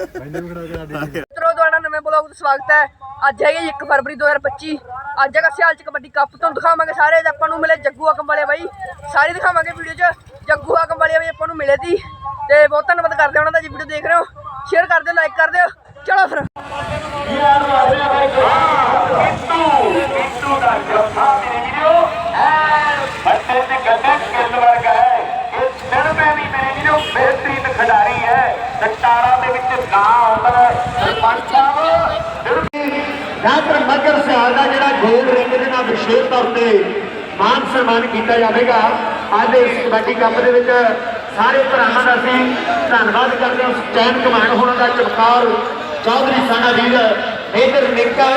ਮਿੱਤਰੋ, ਤੁਹਾਡਾ ਨਵੇਂ ਬਲੌਗ ਦਾ ਸਵਾਗਤ ਹੈ। ਅੱਜ ਹੈਗੀ 1 ਫਰਵਰੀ 2025 ਅੱਜ ਹੈਗਾ ਸਿਆਲ ਚ ਕਬੱਡੀ ਕੱਪ। ਤੁਹਾਨੂੰ ਦਿਖਾਵਾਂਗੇ ਸਾਰੇ ਆਪਾਂ ਨੂੰ ਮਿਲੇ ਜੱਗੂ ਆਕਮ ਵਾਲੇ ਬਾਈ। ਸਾਰੇ ਦਿਖਾਵਾਂਗੇ ਵੀਡੀਓ 'ਚ। ਜੱਗੂ ਆਕਮ ਵਾਲੇ ਬਾਈ ਆਪਾਂ ਨੂੰ ਮਿਲੇ ਸੀ। ਤੇ ਬਹੁਤ ਧੰਨਵਾਦ ਕਰਦੇ ਹਾਂ ਉਹਨਾਂ ਦਾ ਜੀ, ਵੀਡੀਓ ਦੇਖ ਰਹੇ ਹੋ। ਸ਼ੇਅਰ ਕਰ ਦਿਓ ਲਾਈਕ ਕਰ ਦਿਓ। ਚਲੋ ਫਿਰ। ਬਿੱਟੂ ਦਾ ਜੱਫਾ ਮੇਰੇ ਵੀਰੋ ਐ ਬੱਚੇ ਦੇ ਗੱਡੇ ਕਿੰਨ ਵਰਗਾ ਹੈ ਇਹ ਸਿਰਮੇ ਵੀ ਮੇਰੇ ਵੀਰੋ ਬਿਹਤਰੀਨ ਖਿਡਾਰੀ ਹੈ ਸਟਾਰਾਂ ਦੇ ਵਿੱਚ ਨਾਂ ਹੈ ਸਰਪੰਚ ਸਾਹਿਬ ਡਾਕਟਰ ਮਗਰ ਸਿਆਲ ਦਾ ਜਿਹੜਾ ਰਿੰਗ ਦੇ ਨਾਲ ਵਿਸ਼ੇਸ਼ ਤੌਰ ਤੇ ਮਾਨ ਸਨਮਾਨ ਕੀਤਾ ਜਾਵੇਗਾ ਅੱਜ ਇਸ ਕਬੱਡੀ ਕੱਪ ਦੇ ਵਿੱਚ ਸਾਰੇ ਭਰਾਵਾਂ ਦਾ ਅਸੀਂ ਧੰਨਵਾਦ ਕਰਦੇ ਹਾਂ ਚੈਨ ਕਮਾਂਡ ਹੋਣਾ ਦਾ ਚਮਕਾਰ ਚੌਧਰੀ ਸਾਡਾ ਵੀਰ ਇਧਰ ਨਿੱਕਾ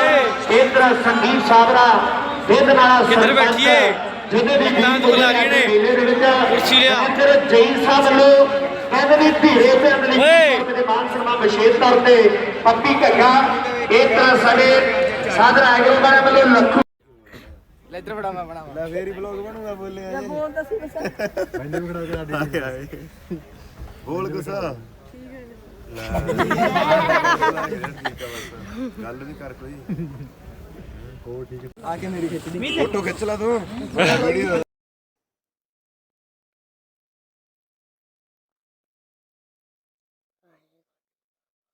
ਇਧਰ ਸੰਦੀਪ ਸਾਬਰਾ ਵਿਦ ਨਾਲ ਕਿੱਧਰ ਬੈਠੀਏ? ਜਿਹਦੇ ਵੀ ਤਾਂ ਦੋ ਲਾ ਗਏ ਨੇ। ਮੇਲੇ ਦੇ ਵਿੱਚ ਕੁਰਸੀ ਲਿਆ। ਇਧਰ ਜੈਨ ਸਾਹਿਬ ਵੱਲੋਂ ਕਹਿੰਦੇ ਵੀ ਧੀਰੇ ਪਿੰਡ ਓਏ। ਵਿੱਚ ਦੇ ਮਾਨ ਸਨਮਾਨ ਵਿਸ਼ੇਸ਼ ਤੌਰ ਤੇ ਪੱਪੀ ਘੱਗਾ ਇਧਰ ਸਾਡੇ ਸਾਦਰ ਆਗਰੋਂ ਵਾਲੇ ਵੱਲੋਂ ਲੱਖੂ ਲੈ ਫੇਰ ਹੀ ਬਲੌਗ ਬਣੂਗਾ ਬੋਲੇ ਬੋਲ ਤਾਂ ਸੀ ਬਸ। ਮੈਨੂੰ ਵੀ ਖੜਾ ਕੇ ਸਾਡੀ ਬੋਲ ਗੁੱਸਾ ਗੱਲ ਵੀ ਕਰ ਕੋਈ। ਹੋ ਠੀਕ ਆ ਕੇ ਮੇਰੀ ਖਿੱਚਣੀ ਫੋਟੋ ਖਿੱਚ ਲਾ ਤੂੰ। ਵੀਡੀਓ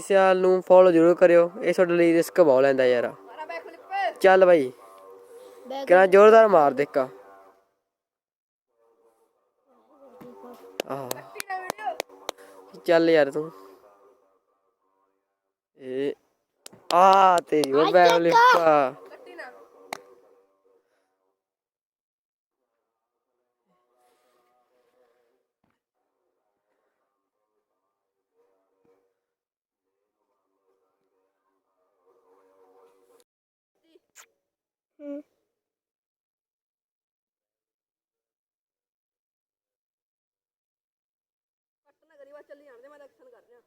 ਸਿਆਲ ਨੂੰ ਫੋਲੋ ਜ਼ਰੂਰ ਕਰਿਓ। ਇਹ ਤੁਹਾਡੇ ਲਈ ਰਿਸਕ ਬਹੁਤ ਲੈਂਦਾ ਯਾਰ। ਚੱਲ ਬਾਈ। ਕਿਹੜਾ ਜ਼ੋਰਦਾਰ ਮਾਰ ਦੇ ਆਹ। ਚੱਲ ਯਾਰ ਤੂੰ। ਇਹ ਆ ਤੇਰੀ ਉਹ ਲਿਖਾ ਹੂੰ ਬਸ ਚੱਲੀ ਜਾਣਦੇ ਮੈਂ ਐਕਸ਼ਨ ਕਰ ਰਿਹਾ।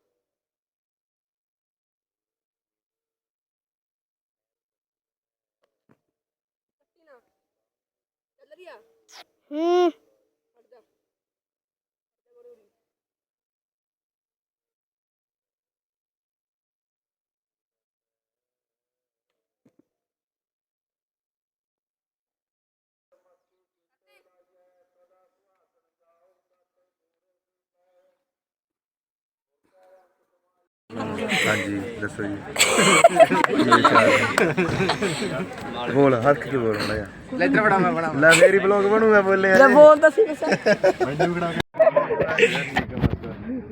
ਕੱਟੀ ਨਾ। ਚੱਲ ਰਹੀ ਆ? ਹੂੰ। ਹਾਂਜੀ ਦੱਸੋ ਜੀ। ਬੋਲ ਹੱਥ ਕੇ ਬੋਲ ਮੜਾ ਜਾ ਲੈ ਇੱਧਰ ਬੜਾ ਮੈਂ ਬਣਾ ਲੈ ਫੇਰ ਹੀ ਬਲੌਗ ਬਣੂਗਾ ਬੋਲੇ ਲੈ ਬੋਲ ਤਾਂ ਸੀ ਬਸ ਮੈਨੂੰ ਵੀ ਖੜਾ ਕੇ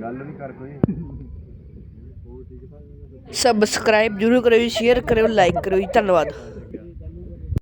ਗੱਲ ਵੀ ਕਰ ਕੋਈ ਸਬਸਕ੍ਰਾਈਬ ਜਰੂਰ ਕਰਿਓ ਸ਼ੇਅਰ ਕਰਿਓ ਲਾਈਕ ਕਰਿਓ ਜੀ ਧੰਨਵਾਦ।